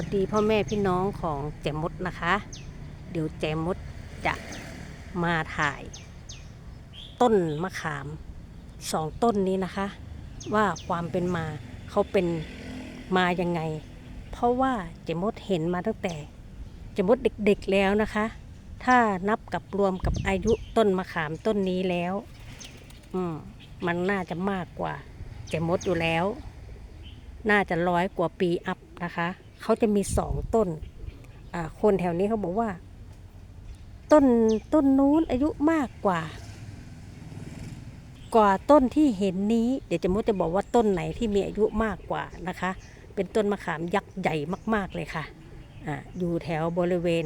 วัสดีพ่อแม่พี่น้องของแจมมดนะคะ เดี๋ยวแจมมดจะมาถ่าย ต้นมะขามสองต้นนี้นะคะ ว่าความเป็นมาเขาเป็นมายังไง เพราะว่าเจมดเห็นมาตั้งแต่เจมดเด็กๆแล้วนะคะ ถ้านับกับรวมกับอายุต้นมะขามต้นนี้แล้ว อืมมันน่าจะมากกว่าเจมดอยู่แล้วน่าจะร้อยกว่าปีอัพนะคะ เขาจะมีสองต้น คนแถวนี้เขาบอกว่า ต้นต้นนู้นอายุมากกว่า กว่าต้นที่เห็นนี้ เดี๋ยวจะมุดจะบอกว่าต้นไหนที่มีอายุมากกว่านะคะ เป็นต้นมะขามยักษ์ใหญ่มาก ๆเลยค่ะออยู่แถวบริเวณ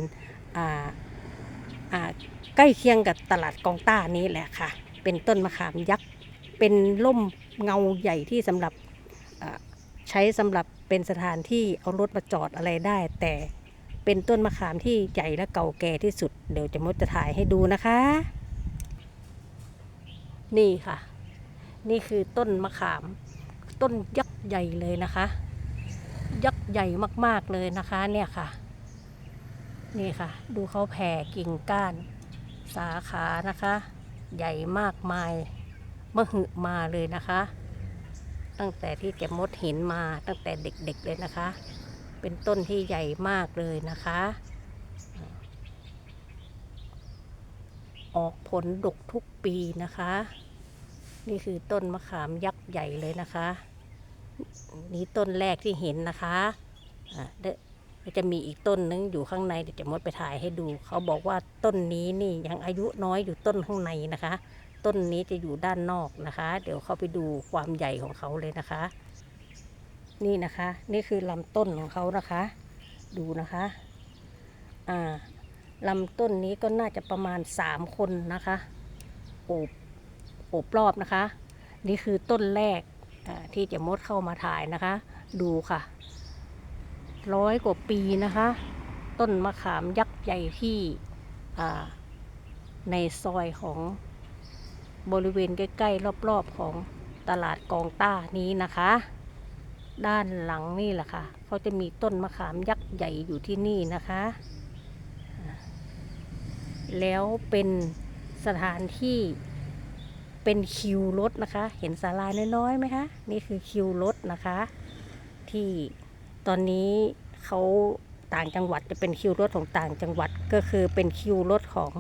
ใกล้เคียงกับตลาดกองต้านี้แหละค่ะ เป็นต้นมะขามยักษ์ เป็นร่มเงาใหญ่ที่สำหรับใช้สำหรับ เป็นสถานที่เอารถมาจอดอะไรได้ แต่เป็นต้นมะขามที่ใหญ่และเก่าแก่ที่สุด เดี๋ยวจะมดจะถ่ายให้ดูนะคะ นี่ค่ะ นี่คือต้นมะขาม ต้นยักษ์ใหญ่เลยนะคะ ยักษ์ใหญ่มากๆเลยนะคะ เนี่ยค่ะ นี่ค่ะ ดูเขาแผ่กิ่งก้าน สาขานะคะ ใหญ่มากมายมหึมาเลยนะคะ ตั้งแต่ที่แกมดเห็นมาตั้งแต่เด็กๆเลยนะคะ เป็นต้นที่ใหญ่มากเลยนะคะ ออกผลดกทุกปีนะคะ นี่คือต้นมะขามยักษ์ใหญ่เลยนะคะ นี่ต้นแรกที่เห็นนะคะอะเดก็จะมีอีกต้นนึงอยู่ข้างในเดี๋ยวจะมดไปถ่ายให้ดู เขาบอกว่าต้นนี้นี่ยังอายุน้อยอยู่ต้นข้างในนะคะ ต้นนี้จะอยู่ด้านนอกนะคะ เดี๋ยวเข้าไปดูความใหญ่ของเขาเลยนะคะ นี่นะคะ นี่คือลำต้นของเขานะคะ ดูนะคะ อ่าลำต้นนี้ก็น่าจะประมาณสามคนนะคะโอบโอบรอบนะคะ นี่คือต้นแรกที่จะมดเข้ามาถ่ายนะคะ ดูค่ะ ร้อยกว่าปีนะคะ ต้นมะขามยักษ์ใหญ่ที่ในซอยของ บริเวณใกล้ๆรอบๆของตลาดกองต้านี้นะคะ ด้านหลังนี่แหละค่ะเขาจะมีต้นมะขามยักษ์ใหญ่อยู่ที่นี่นะคะ แล้วเป็นสถานที่เป็นคิวรถนะคะ เห็นศาลาน้อยๆไหมคะ นี่คือคิวรถนะคะ ที่ตอนนี้เขาต่างจังหวัดจะเป็นคิวรถของต่างจังหวัดก็คือเป็นคิวรถของ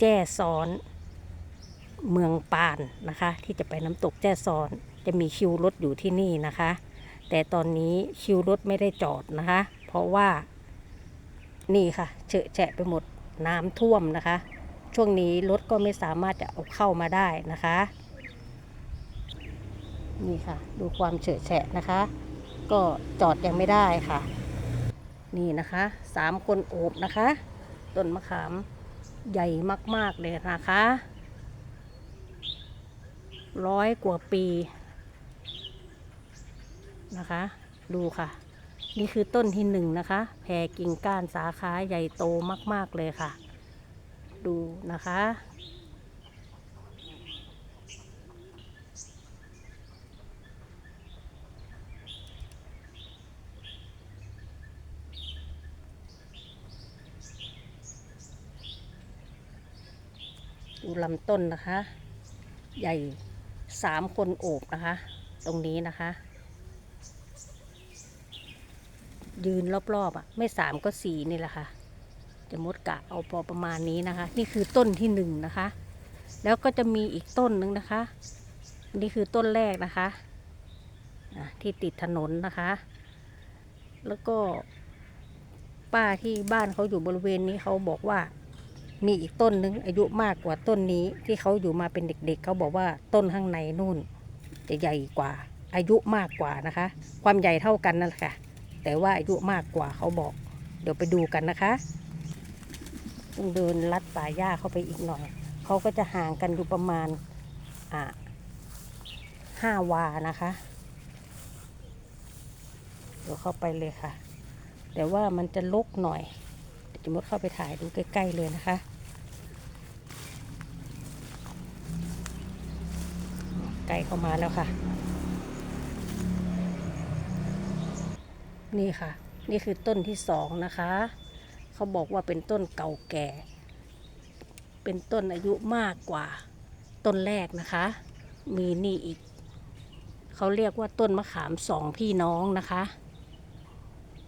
แจ้ซ้อน เมืองปานนะคะ ที่จะไปน้ำตกแจ้ซอน จะมีคิวรถอยู่ที่นี่นะคะ แต่ตอนนี้คิวรถไม่ได้จอดนะคะ เพราะว่านี่ค่ะเฉอะแฉะไปหมดน้ำท่วมนะคะ ช่วงนี้รถก็ไม่สามารถจะเอาเข้ามาได้นะคะ นี่ค่ะ ดูความเฉอะแฉะนะคะ ก็จอดยังไม่ได้ค่ะ นี่นะคะสามคนโอบนะคะต้นมะขามใหญ่มาก ๆ เลยนะคะ ร้อยกว่าปีนะคะ ดูค่ะ นี่คือต้นที่หนึ่งนะคะแผ่กิ่งก้านสาขาใหญ่โตมาก ๆ เลยค่ะ ดูนะคะ ดูลำต้นนะคะ ใหญ่ สามคนโอบนะคะ ตรงนี้นะคะ ยืนรอบๆอะ ไม่สามก็สี่นี่แหละค่ะ จะมดกะเอาพอประมาณนี้นะคะ นี่คือต้นที่หนึ่งนะคะ แล้วก็จะมีอีกต้นหนึ่งนะคะ นี่คือต้นแรกนะคะที่ติดถนนนะคะ แล้วก็ป้าที่บ้านเขาอยู่บริเวณนี้เขาบอกว่า มีอีกต้นนึงอายุมากกว่าต้นนี้ที่เขาอยู่มาเป็นเด็กๆเขาบอกว่าต้นข้างในนู่นจะใหญ่กว่า อายุมากกว่านะคะ ความใหญ่เท่ากันนั่นแหละค่ะ แต่ว่าอายุมากกว่าเขาบอก เดี๋ยวไปดูกันนะคะเดินลัดป่าหญ้าเข้าไปอีกหน่อยเขาก็จะห่างกันอยู่ประมาณอ่าห้าวานะคะเดี๋ยวเข้าไปเลยค่ะ แต่ว่ามันจะลกหน่อยเดี๋ยวจะมดเข้าไปถ่ายดูใกล้ ๆ เลยนะคะ ไก่เข้ามาแล้วค่ะ นี่ค่ะ นี่คือต้นที่สองนะคะ เขาบอกว่าเป็นต้นเก่าแก่ เป็นต้นอายุมากกว่าต้นแรกนะคะ มีนี่อีก เขาเรียกว่าต้นมะขามสองพี่น้องนะคะ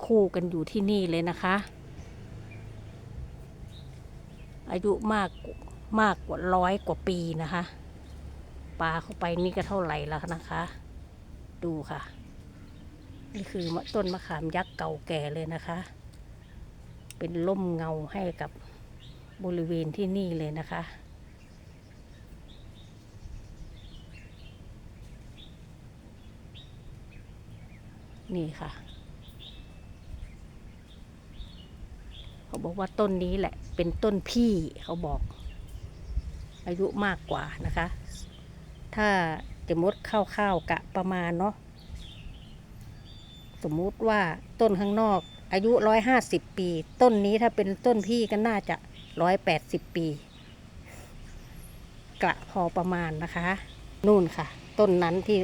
คู่กันอยู่ที่นี่เลยนะคะ อายุมากมากกว่าร้อยกว่าปีนะคะ ปลาเข้าไปนี่ก็เท่าไหร่แล้วนะคะ ดูค่ะ นี่คือต้นมะขามยักษ์เก่าแก่เลยนะคะ เป็นร่มเงาให้กับบริเวณที่นี่เลยนะคะนี่ค่ะ เขาบอกว่าต้นนี้แหละ เป็นต้นพี่เขาบอก อายุมากกว่านะคะ ถ้าจะมดข้าวๆกะประมาณเนาะสมมุติว่าต้นข้างนอกอายุร้อยห้าสิบปี ต้นนี้ถ้าเป็นต้นพี่ก็น่าจะร้อยแปดสิบปี กะพอประมาณนะคะ นู่นค่ะ ต้นนั้นที่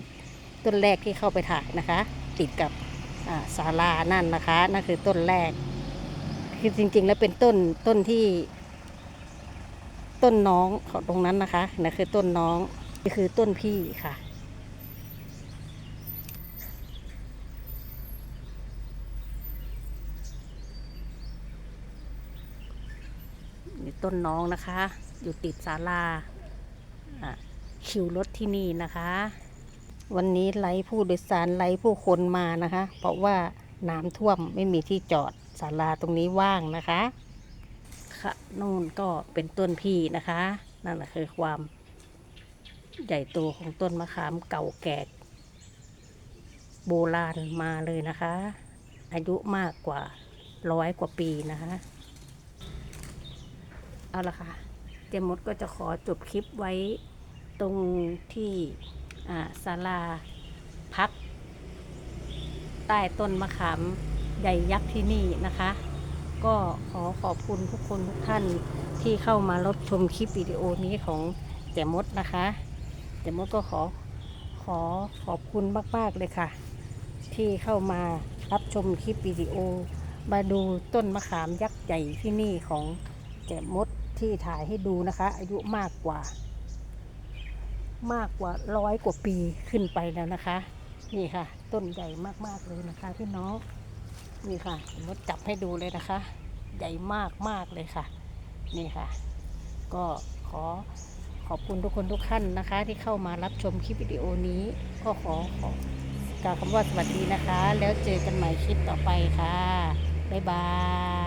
ต้นแรกที่เข้าไปถ่ายนะคะ ติดกับศาลานั่นนะคะ นั่นคือต้นแรก คือจริงๆ แล้วเป็นต้นต้นที่ ต้นน้องเขาตรงนั้นนะคะนั่นคือต้นน้อง นี่คือต้นพี่ค่ะ นี่ต้นน้องนะคะ อยู่ติดศาลาคิวรถที่นี่นะคะ วันนี้ไล่ผู้โดยสารไล่ผู้คนมานะคะ เพราะว่าน้ำท่วมไม่มีที่จอดศาลาตรงนี้ว่างนะคะ ค่ะนู่นก็เป็นต้นพี่นะคะ นั่นแหละคือความ ใหญ่โตของต้นมะขามเก่าแก่โบราณมาเลยนะคะ อายุมากกว่าร้อยกว่าปีนะคะ เอาละค่ะ เจมดก็จะขอจบคลิปไว้ตรงที่ศาลาพัก ใต้ต้นมะขามใหญ่ยักษ์ที่นี่นะคะ ก็ขอขอบคุณทุกคนทุกท่านที่เข้ามารับชมคลิปวิดีโอนี้ของเจมดนะคะ เจมดก็ขอขอขอบคุณมาก ๆ เลยค่ะ ที่เข้ามารับชมคลิปวิดีโอ มาดูต้นมะขามยักษ์ใหญ่ที่นี่ของแจมดที่ถ่ายให้ดูนะคะ อายุมากกว่า มากกว่าร้อยกว่าปีขึ้นไปแล้วนะคะ นี่ค่ะ ต้นใหญ่มาก ๆ เลยนะคะพี่น้องนี่ค่ะมดจับให้ดูเลยนะคะ ใหญ่มากมากๆเลยค่ะ นี่ค่ะ ก็ขอ ขอบคุณทุกคนทุกท่านนะคะ ที่เข้ามารับชมคลิปวิดีโอนี้ ก็ขอขอกล่าวคำว่าสวัสดีนะคะ แล้วเจอกันใหม่คลิปต่อไปค่ะ บ๊ายบาย